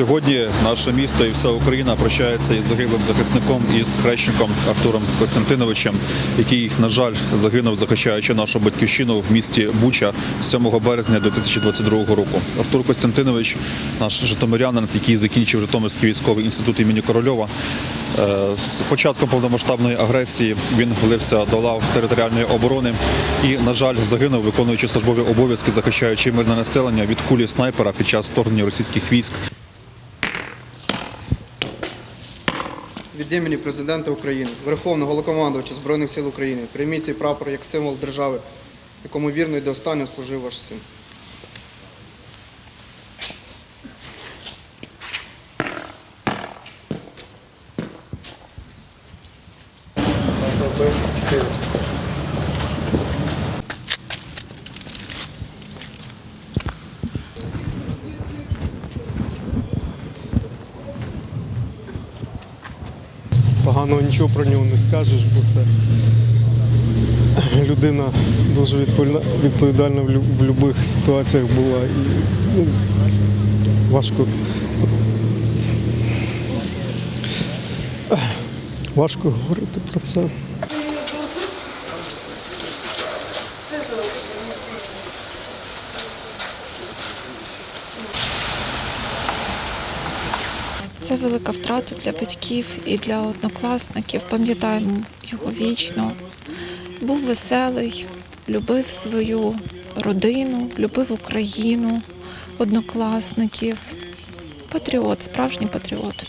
Сьогодні наше місто і вся Україна прощається із загиблим захисником із хрещником Артуром Костянтиновичем, який, на жаль, загинув, захищаючи нашу батьківщину в місті Буча 7 березня 2022 року. Артур Костянтинович, наш житомирянин, який закінчив Житомирський військовий інститут імені Корольова. Е, З початком повномасштабної агресії він влився до лав територіальної оборони і, на жаль, загинув, виконуючи службові обов'язки, захищаючи мирне населення від кулі снайпера під час вторгнення російських військ Від імені президента України, Верховного Голокомандувача Збройних сил України, прийміть цей прапор як символ держави, якому вірно і до останнього служив ваш син. Поганого нічого про нього не скажеш, бо це людина дуже відповідальна в будь-яких ситуаціях була. І, ну, важко. Важко говорити про це. Це велика втрата для батьків і для однокласників. Пам'ятаємо його вічно. Був веселий, любив свою родину, любив Україну, однокласників. Патріот, справжній патріот.